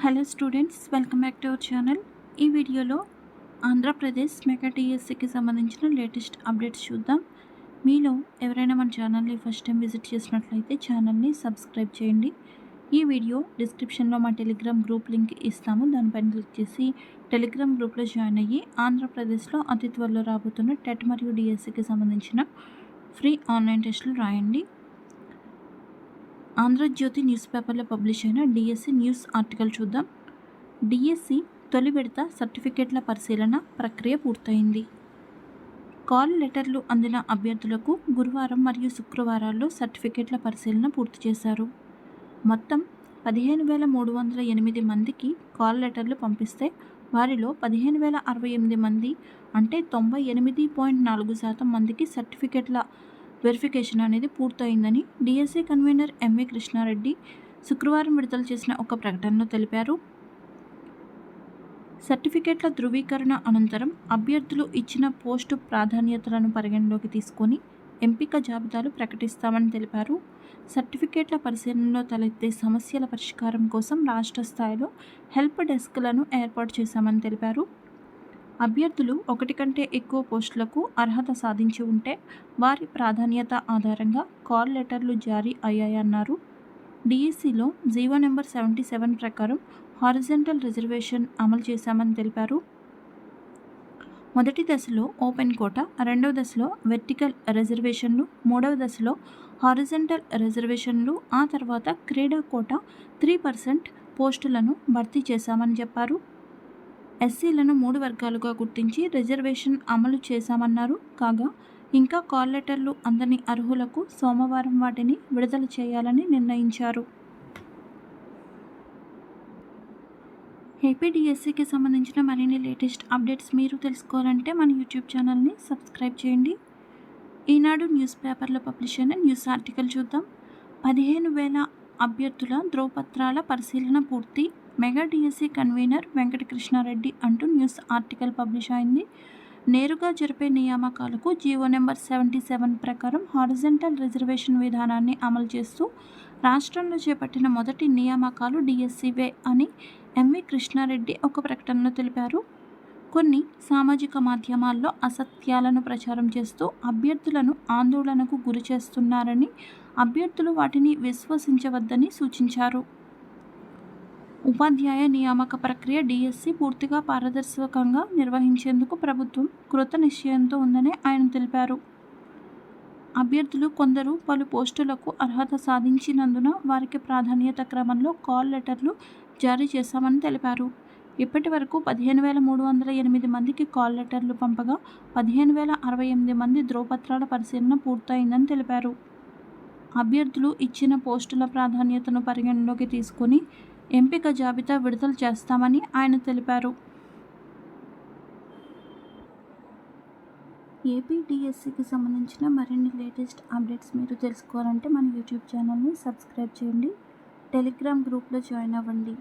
Hello students welcome back to our channel ఈ వీడియోలో Andhra Pradesh mega టీఎస్సీకి సంబంధించిన లేటెస్ట్ అప్డేట్స్ చూద్దాం. మీలో ఎవరైనా మన ఛానల్ని ఫస్ట్ టైం విజిట్ చేసినట్లయితే ఛానల్ని సబ్స్క్రైబ్ చేయండి. ఈ వీడియో డిస్క్రిప్షన్లో మా టెలిగ్రామ్ గ్రూప్ లింక్ ఇస్తాము. దానిపైన క్లిక్ చేసి టెలిగ్రామ్ గ్రూప్లో జాయిన్ అయ్యి ఆంధ్రప్రదేశ్లో అతి త్వరలో రాబోతున్న టెట్ మరియు డిఎస్సికి సంబంధించిన ఫ్రీ ఆన్లైన్ టెస్టులు రాయండి. ఆంధ్రజ్యోతి న్యూస్ పేపర్లో పబ్లిష్ అయిన డిఎస్సి న్యూస్ ఆర్టికల్ చూద్దాం. డిఎస్సి తొలి విడత సర్టిఫికేట్ల పరిశీలన ప్రక్రియ పూర్తయింది. కాల్ లెటర్లు అందిన అభ్యర్థులకు గురువారం మరియు శుక్రవారాల్లో సర్టిఫికేట్ల పరిశీలన పూర్తి చేశారు. మొత్తం పదిహేను వేల మూడు వందల ఎనిమిది మందికి కాల్ లెటర్లు పంపిస్తే వారిలో పదిహేను వేల అరవై ఎనిమిది మంది అంటే తొంభై ఎనిమిది పాయింట్ నాలుగు శాతం మందికి సర్టిఫికేట్ల వెరిఫికేషన్ అనేది పూర్తయిందని డిఎస్సి కన్వీనర్ ఎంవి కృష్ణారెడ్డి శుక్రవారం విడుదల చేసిన ఒక ప్రకటనలో తెలిపారు. సర్టిఫికేట్ల ధృవీకరణ అనంతరం అభ్యర్థులు ఇచ్చిన పోస్టు ప్రాధాన్యతలను పరిగణలోకి తీసుకొని ఎంపిక జాబితాలు ప్రకటిస్తామని తెలిపారు. సర్టిఫికేట్ల పరిశీలనలో తలెత్తే సమస్యల పరిష్కారం కోసం రాష్ట్ర స్థాయిలో హెల్ప్ డెస్క్లను ఏర్పాటు చేశామని తెలిపారు. అభ్యర్థులు ఒకటి కంటే ఎక్కువ పోస్టులకు అర్హత సాధించి ఉంటే వారి ప్రాధాన్యత ఆధారంగా కాల్ లెటర్లు జారీ అయ్యాయన్నారు. డిఈసిలో జీవో నెంబర్ సెవెంటీ సెవెన్ ప్రకారం హారిజెంటల్ రిజర్వేషన్ అమలు చేశామని తెలిపారు. మొదటి దశలో ఓపెన్ కోట రెండవ దశలో వెర్టికల్ రిజర్వేషన్లు మూడవ దశలో హారిజెంటల్ రిజర్వేషన్లు ఆ తర్వాత క్రీడా కోట త్రీ పర్సెంట్ పోస్టులను భర్తీ చేశామని చెప్పారు. ఎస్సీలను మూడు వర్గాలుగా గుర్తించి రిజర్వేషన్ అమలు చేశామన్నారు. కాగా ఇంకా కాల్ లెటర్లు అందని అర్హులకు సోమవారం వాటిని విడుదల చేయాలని నిర్ణయించారు. ఏపీడిఎస్సికి సంబంధించిన మరిన్ని లేటెస్ట్ అప్డేట్స్ మీరు తెలుసుకోవాలంటే మన యూట్యూబ్ ఛానల్ని సబ్స్క్రైబ్ చేయండి. ఈనాడు న్యూస్ పేపర్లో పబ్లిష్ అయిన న్యూస్ ఆర్టికల్ చూద్దాం. పదిహేను వేల అభ్యర్థుల ధ్రువపత్రాల పరిశీలన పూర్తి. మెగా డిఎస్సి కన్వీనర్ వెంకటకృష్ణారెడ్డి అంటూ న్యూస్ ఆర్టికల్ పబ్లిష్ అయింది. నేరుగా జరిపే నియామకాలకు జీవో నెంబర్ సెవెంటీ సెవెన్ ప్రకారం హారిజెంటల్ రిజర్వేషన్ విధానాన్ని అమలు చేస్తూ రాష్ట్రంలో చేపట్టిన మొదటి నియామకాలు డిఎస్సివే అని ఎంవి కృష్ణారెడ్డి ఒక ప్రకటనలో తెలిపారు. కొన్ని సామాజిక మాధ్యమాల్లో అసత్యాలను ప్రచారం చేస్తూ అభ్యర్థులను ఆందోళనకు గురి చేస్తున్నారని అభ్యర్థులు వాటిని విశ్వసించవద్దని సూచించారు. ఉపాధ్యాయ నియామక ప్రక్రియ డిఎస్సి పూర్తిగా పారదర్శకంగా నిర్వహించేందుకు ప్రభుత్వం కృత నిశ్చయంతో ఉందని ఆయన తెలిపారు. అభ్యర్థులు కొందరు పలు పోస్టులకు అర్హత సాధించినందున వారికి ప్రాధాన్యత క్రమంలో కాల్ లెటర్లు జారీ చేశామని తెలిపారు. ఇప్పటి వరకు పదిహేను వేల మూడు వందల ఎనిమిది మందికి కాల్ లెటర్లు పంపగా పదిహేను వేల అరవై ఎనిమిది మంది ధ్రువపత్రాల పరిశీలన పూర్తయిందని తెలిపారు. అభ్యర్థులు ఇచ్చిన పోస్టుల ప్రాధాన్యతను పరిగణలోకి తీసుకుని ఎంపిక జాబితా విడుదల చేస్తామని ఆయన తెలిపారు. ఏపీడిఎస్సికి సంబంధించిన మరిన్ని లేటెస్ట్ అప్డేట్స్ మీరు తెలుసుకోవాలంటే మన యూట్యూబ్ ఛానల్ని సబ్స్క్రైబ్ చేయండి. టెలిగ్రామ్ గ్రూప్లో జాయిన్ అవ్వండి.